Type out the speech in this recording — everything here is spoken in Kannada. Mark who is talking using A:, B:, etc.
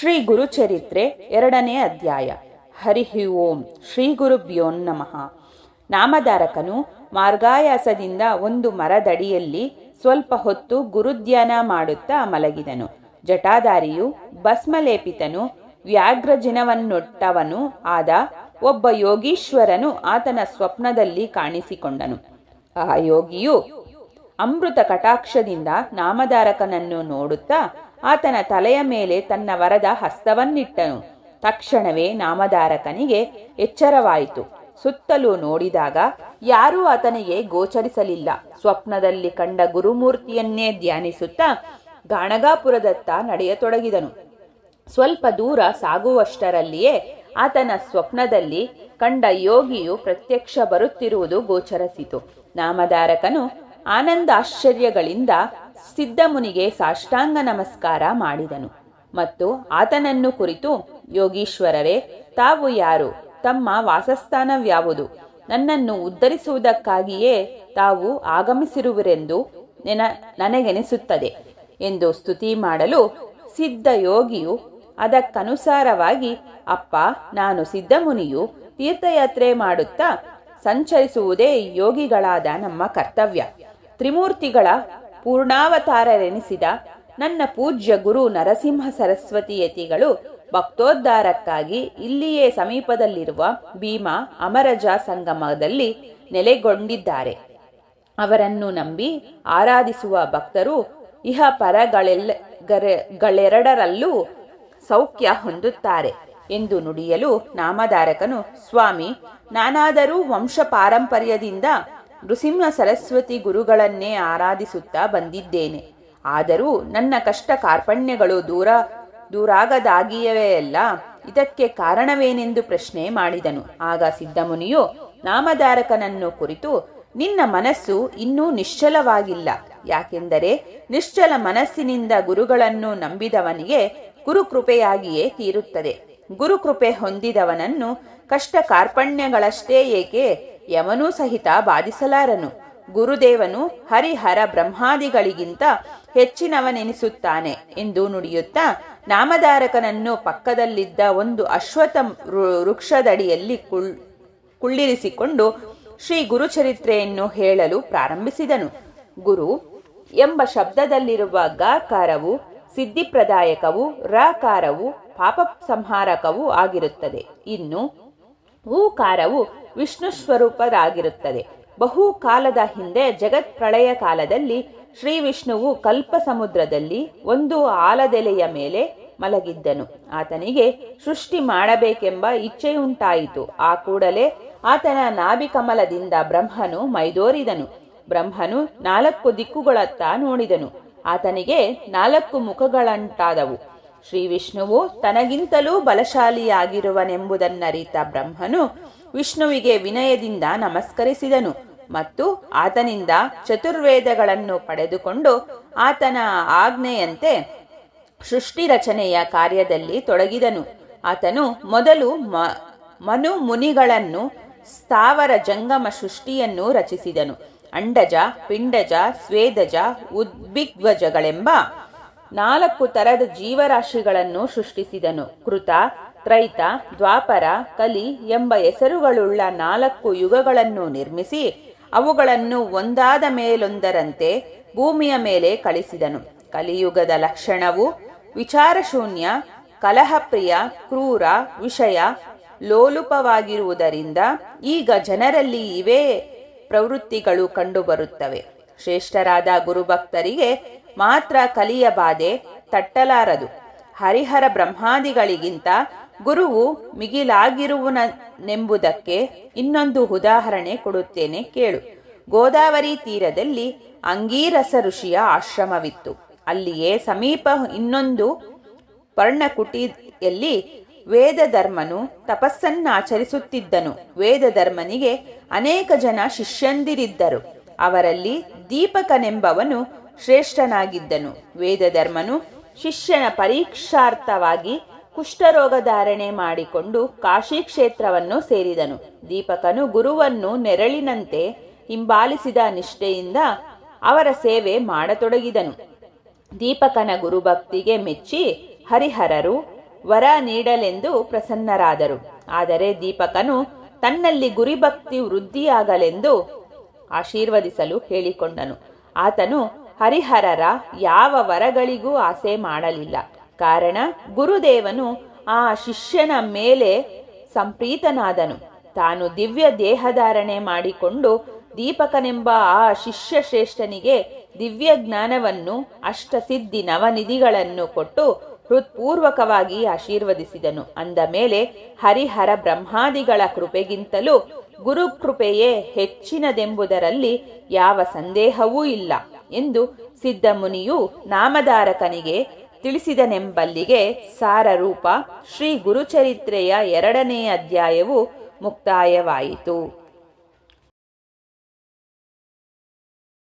A: ಶ್ರೀ ಗುರುಚರಿತ್ರೆ ಎರಡನೇ ಅಧ್ಯಾಯ. ಹರಿ ಓಂ. ಶ್ರೀ ಗುರುಭ್ಯೋ ನಮಃ. ನಾಮಧಾರಕನು ಮಾರ್ಗಾಯಾಸದಿಂದ ಒಂದು ಮರದಡಿಯಲ್ಲಿ ಸ್ವಲ್ಪ ಹೊತ್ತು ಗುರುಧ್ಯಾನ ಮಾಡುತ್ತಾ ಮಲಗಿದನು. ಜಟಾಧಾರಿಯು ಭಸ್ಮಲೇಪಿತನು, ವ್ಯಾಘ್ರಜಿನವನ್ನೊಟ್ಟವನು ಆದ ಒಬ್ಬ ಯೋಗೀಶ್ವರನು ಆತನ ಸ್ವಪ್ನದಲ್ಲಿ ಕಾಣಿಸಿಕೊಂಡನು. ಆ ಯೋಗಿಯು ಅಮೃತ ಕಟಾಕ್ಷದಿಂದ ನಾಮಧಾರಕನನ್ನು ನೋಡುತ್ತಾ ಆತನ ತಲೆಯ ಮೇಲೆ ತನ್ನ ವರದ ಹಸ್ತವನ್ನಿಟ್ಟನು. ತಕ್ಷಣವೇ ನಾಮಧಾರಕನಿಗೆ ಎಚ್ಚರವಾಯಿತು. ಸುತ್ತಲೂ ನೋಡಿದಾಗ ಯಾರೂ ಆತನಿಗೆ ಗೋಚರಿಸಲಿಲ್ಲ. ಸ್ವಪ್ನದಲ್ಲಿ ಕಂಡ ಗುರುಮೂರ್ತಿಯನ್ನೇ ಧ್ಯಾನಿಸುತ್ತಾ ಗಾಣಗಾಪುರದತ್ತ ನಡೆಯತೊಡಗಿದನು. ಸ್ವಲ್ಪ ದೂರ ಸಾಗುವಷ್ಟರಲ್ಲಿಯೇ ಆತನ ಸ್ವಪ್ನದಲ್ಲಿ ಕಂಡ ಯೋಗಿಯು ಪ್ರತ್ಯಕ್ಷ ಬರುತ್ತಿರುವುದು ಗೋಚರಿಸಿತು. ನಾಮಧಾರಕನು ಆನಂದಾಶ್ಚರ್ಯಗಳಿಂದ ಸಿದ್ಧಮುನಿಗೆ ಸಾಷ್ಟಾಂಗ ನಮಸ್ಕಾರ ಮಾಡಿದನು. ಮತ್ತು ಆತನನ್ನು ಕುರಿತು, ಯೋಗೀಶ್ವರರೇ, ತಾವು ಯಾರು? ತಮ್ಮ ವಾಸಸ್ಥಾನವ್ಯಾವುದು? ನನ್ನನ್ನು ಉದ್ಧರಿಸುವುದಕ್ಕಾಗಿಯೇ ತಾವು ಆಗಮಿಸಿರುವರೆಂದು ನೆನ, ನನಗೆನಿಸುತ್ತದೆ ಎಂದು ಸ್ತುತಿ ಮಾಡಲು ಸಿದ್ಧ ಯೋಗಿಯು ಅದಕ್ಕನುಸಾರವಾಗಿ, ಅಪ್ಪ, ನಾನು ಸಿದ್ಧಮುನಿಯು ತೀರ್ಥಯಾತ್ರೆ ಮಾಡುತ್ತಾ ಸಂಚರಿಸುವುದೇ ಯೋಗಿಗಳಾದ ನಮ್ಮ ಕರ್ತವ್ಯ. ತ್ರಿಮೂರ್ತಿಗಳ ಪೂರ್ಣಾವತಾರರೆನಿಸಿದ ನನ್ನ ಪೂಜ್ಯ ಗುರು ನರಸಿಂಹ ಸರಸ್ವತಿ ಯತಿಗಳು ಭಕ್ತೋದ್ಧಾರಕ್ಕಾಗಿ ಇಲ್ಲಿಯೇ ಸಮೀಪದಲ್ಲಿರುವ ಭೀಮಾ ಅಮರಜ ಸಂಗಮದಲ್ಲಿ ನೆಲೆಗೊಂಡಿದ್ದಾರೆ. ಅವರನ್ನು ನಂಬಿ ಆರಾಧಿಸುವ ಭಕ್ತರು ಇಹ ಪರಗಳೆಲ್ಲ ಗಳೆರಡರಲ್ಲೂ ಸೌಖ್ಯ ಹೊಂದುತ್ತಾರೆ ಎಂದು ನುಡಿಯಲು ನಾಮಧಾರಕನು ಸ್ವಾಮಿ, ನಾನಾದರೂ ವಂಶ ಪಾರಂಪರ್ಯದಿಂದ ನೃಸಿಂಹ ಸರಸ್ವತಿ ಗುರುಗಳನ್ನೇ ಆರಾಧಿಸುತ್ತಾ ಬಂದಿದ್ದೇನೆ. ಆದರೂ ನನ್ನ ಕಷ್ಟ ಕಾರ್ಪಣ್ಯಗಳು ದೂರ, ದೂರಾಗದಾಗಿಯವೇ ಅಲ್ಲ. ಇದಕ್ಕೆ ಕಾರಣವೇನೆಂದು ಪ್ರಶ್ನೆ ಮಾಡಿದನು. ಆಗ ಸಿದ್ಧಮುನಿಯು, ನಾಮಧಾರಕನನ್ನು ಕುರಿತು, ನಿನ್ನ ಮನಸ್ಸು ಇನ್ನೂ ನಿಶ್ಚಲವಾಗಿಲ್ಲ. ಯಾಕೆಂದರೆ ನಿಶ್ಚಲ ಮನಸ್ಸಿನಿಂದ ಗುರುಗಳನ್ನು ನಂಬಿದವನಿಗೆ ಗುರುಕೃಪೆಯಾಗಿಯೇ ತೀರುತ್ತದೆ. ಗುರುಕೃಪೆ ಹೊಂದಿದವನನ್ನು ಕಷ್ಟ ಕಾರ್ಪಣ್ಯಗಳಷ್ಟೇ ಏಕೆ? ಯಮನೂ ಸಹಿತ ಬಾಧಿಸಲಾರನು. ಗುರುದೇವನು ಹರಿಹರ ಬ್ರಹ್ಮಾದಿಗಳಿಗಿಂತ ಹೆಚ್ಚಿನವನೆನಿಸುತ್ತಾನೆ ಎಂದು ನುಡಿಯುತ್ತಾ, ನಾಮಧಾರಕನನ್ನು ಪಕ್ಕದಲ್ಲಿದ್ದ ಒಂದು ಅಶ್ವಥ ವೃಕ್ಷದಡಿಯಲ್ಲಿ ಕುಳ್, ಕುಳ್ಳಿರಿಸಿಕೊಂಡು ಶ್ರೀ ಗುರುಚರಿತ್ರೆಯನ್ನು ಹೇಳಲು ಪ್ರಾರಂಭಿಸಿದನು. ಗುರು, ಎಂಬ ಶಬ್ದದಲ್ಲಿರುವ ಗಾಕಾರವು ಸಿದ್ಧಿಪ್ರದಾಯಕವು, ರಕಾರವು, ಪಾಪ ಸಂಹಾರಕವೂ ಆಗಿರುತ್ತದೆ. ಇನ್ನು ಹೂಕಾರವು ವಿಷ್ಣು ಸ್ವರೂಪದಾಗಿರುತ್ತದೆ ಬಹು ಕಾಲದ ಹಿಂದೆ ಜಗತ್ ಪ್ರಳಯ ಕಾಲದಲ್ಲಿ ಶ್ರೀ ವಿಷ್ಣುವು ಕಲ್ಪ ಸಮುದ್ರದಲ್ಲಿ ಒಂದು ಆಲದೆಲೆಯ ಮೇಲೆ ಮಲಗಿದ್ದನು. ಆತನಿಗೆ ಸೃಷ್ಟಿ ಮಾಡಬೇಕೆಂಬ ಇಚ್ಛೆಯುಂಟಾಯಿತು. ಆ ಕೂಡಲೇ ಆತನ ನಾಭಿಕಮಲದಿಂದ ಬ್ರಹ್ಮನು ಮೈದೋರಿದನು. ಬ್ರಹ್ಮನು ನಾಲ್ಕು ದಿಕ್ಕುಗಳತ್ತ ನೋಡಿದನು. ಆತನಿಗೆ ನಾಲ್ಕು ಮುಖಗಳಂಟಾದವು. ಶ್ರೀ ವಿಷ್ಣುವು ತನಗಿಂತಲೂ ಬಲಶಾಲಿಯಾಗಿರುವನೆಂಬುದನ್ನರಿತ ಬ್ರಹ್ಮನು ವಿಷ್ಣುವಿಗೆ ವಿನಯದಿಂದ ನಮಸ್ಕರಿಸಿದನು ಮತ್ತು ಆತನಿಂದ ಚತುರ್ವೇದಗಳನ್ನು ಪಡೆದುಕೊಂಡು ಆತನ ಆಜ್ಞೆಯಂತೆ ಸೃಷ್ಟಿ ರಚನೆಯ ಕಾರ್ಯದಲ್ಲಿ ತೊಡಗಿದನು. ಆತನು ಮೊದಲು ಮ ಮನು ಮುನಿಗಳನ್ನು ಸ್ಥಾವರ ಜಂಗಮ ಸೃಷ್ಟಿಯನ್ನು ರಚಿಸಿದನು. ಅಂಡಜ, ಪಿಂಡಜ, ಸ್ವೇದಜ ಉದ್ಭಿಗ್ವಜಗಳೆಂಬ ನಾಲ್ಕು ತರದ ಜೀವರಾಶಿಗಳನ್ನು ಸೃಷ್ಟಿಸಿದನು. ಕೃತ, ತ್ರೈತ, ದ್ವಾಪರ, ಕಲಿ ಎಂಬ ಹೆಸರುಗಳುಳ್ಳ ನಾಲ್ಕು ಯುಗಗಳನ್ನು ನಿರ್ಮಿಸಿ ಅವುಗಳನ್ನು ಒಂದಾದ ಮೇಲೊಂದರಂತೆ ಭೂಮಿಯ ಮೇಲೆ ಕಳಿಸಿದನು. ಕಲಿಯುಗದ ಲಕ್ಷಣವು ವಿಚಾರಶೂನ್ಯ, ಕಲಹಪ್ರಿಯ, ಕ್ರೂರ, ವಿಷಯ, ಲೋಲುಪವಾಗಿರುವುದರಿಂದ ಈಗ ಜನರಲ್ಲಿ ಇವೇ ಪ್ರವೃತ್ತಿಗಳು ಕಂಡುಬರುತ್ತವೆ. ಶ್ರೇಷ್ಠರಾದ ಗುರುಭಕ್ತರಿಗೆ ಮಾತ್ರ ಕಲಿಯ ಬಾಧೆ ತಟ್ಟಲಾರದು. ಹರಿಹರ ಬ್ರಹ್ಮಾದಿಗಳಿಗಿಂತ ಗುರುವು ಮಿಗಿಲಾಗಿರುವನೆಂಬುದಕ್ಕೆ ಇನ್ನೊಂದು ಉದಾಹರಣೆ ಕೊಡುತ್ತೇನೆ ಕೇಳು. ಗೋದಾವರಿ ತೀರದಲ್ಲಿ ಅಂಗೀರಸ ಋಷಿಯ ಆಶ್ರಮವಿತ್ತು. ಅಲ್ಲಿಯೇ ಸಮೀಪ ಇನ್ನೊಂದು ಪರ್ಣಕುಟಿಯಲ್ಲಿ ವೇದಧರ್ಮನು ತಪಸ್ಸನ್ನಾಚರಿಸುತ್ತಿದ್ದನು. ವೇದಧರ್ಮನಿಗೆ ಅನೇಕ ಜನ ಶಿಷ್ಯಂದಿರಿದ್ದರು. ಅವರಲ್ಲಿ ದೀಪಕನೆಂಬವನು ಶ್ರೇಷ್ಠನಾಗಿದ್ದನು. ವೇದಧರ್ಮನು ಶಿಷ್ಯನ ಪರೀಕ್ಷಾರ್ಥವಾಗಿ ಕುಷ್ಠರೋಗ ಧಾರಣೆ ಮಾಡಿಕೊಂಡು ಕಾಶಿ ಕ್ಷೇತ್ರವನ್ನು ಸೇರಿದನು. ದೀಪಕನು ಗುರುವನ್ನು ನೆರಳಿನಂತೆ ಹಿಂಬಾಲಿಸಿದ ನಿಷ್ಠೆಯಿಂದ ಅವರ ಸೇವೆ ಮಾಡತೊಡಗಿದನು. ದೀಪಕನ ಗುರುಭಕ್ತಿಗೆ ಮೆಚ್ಚಿ ಹರಿಹರರು ವರ ನೀಡಲೆಂದು ಪ್ರಸನ್ನರಾದರು. ಆದರೆ ದೀಪಕನು ತನ್ನಲ್ಲಿ ಗುರಿಭಕ್ತಿ ವೃದ್ಧಿಯಾಗಲೆಂದು ಆಶೀರ್ವದಿಸಲು ಹೇಳಿಕೊಂಡನು. ಆತನು ಹರಿಹರರ ಯಾವ ವರಗಳಿಗೂ ಆಸೆ ಮಾಡಲಿಲ್ಲ. ಕಾರಣ ಗುರುದೇವನು ಆ ಶಿಷ್ಯನ ಮೇಲೆ ಸಂಪ್ರೀತನಾದನು. ತಾನು ದಿವ್ಯ ದೇಹಧಾರಣೆ ಮಾಡಿಕೊಂಡು ದೀಪಕನೆಂಬ ಆ ಶಿಷ್ಯ ಶ್ರೇಷ್ಠನಿಗೆ ದಿವ್ಯ ಜ್ಞಾನವನ್ನು, ಅಷ್ಟಸಿದ್ಧಿ ನವನಿಧಿಗಳನ್ನು ಕೊಟ್ಟು ಹೃತ್ಪೂರ್ವಕವಾಗಿ ಆಶೀರ್ವದಿಸಿದನು. ಅಂದ ಮೇಲೆ ಹರಿಹರ ಬ್ರಹ್ಮಾದಿಗಳ ಕೃಪೆಗಿಂತಲೂ ಗುರುಕೃಪೆಯೇ ಹೆಚ್ಚಿನದೆಂಬುದರಲ್ಲಿ ಯಾವ ಸಂದೇಹವೂ ಇಲ್ಲ. ಎಂದು ಸಿದ್ಧಮುನಿಯು ನಾಮಧಾರಕನಿಗೆ ತಿಳಿಸಿದನೆಂಬಲ್ಲಿಗೆ ಸಾರರೂಪ ಶ್ರೀ ಗುರುಚರಿತ್ರೆಯ ಎರಡನೇ ಅಧ್ಯಾಯವು ಮುಕ್ತಾಯವಾಯಿತು.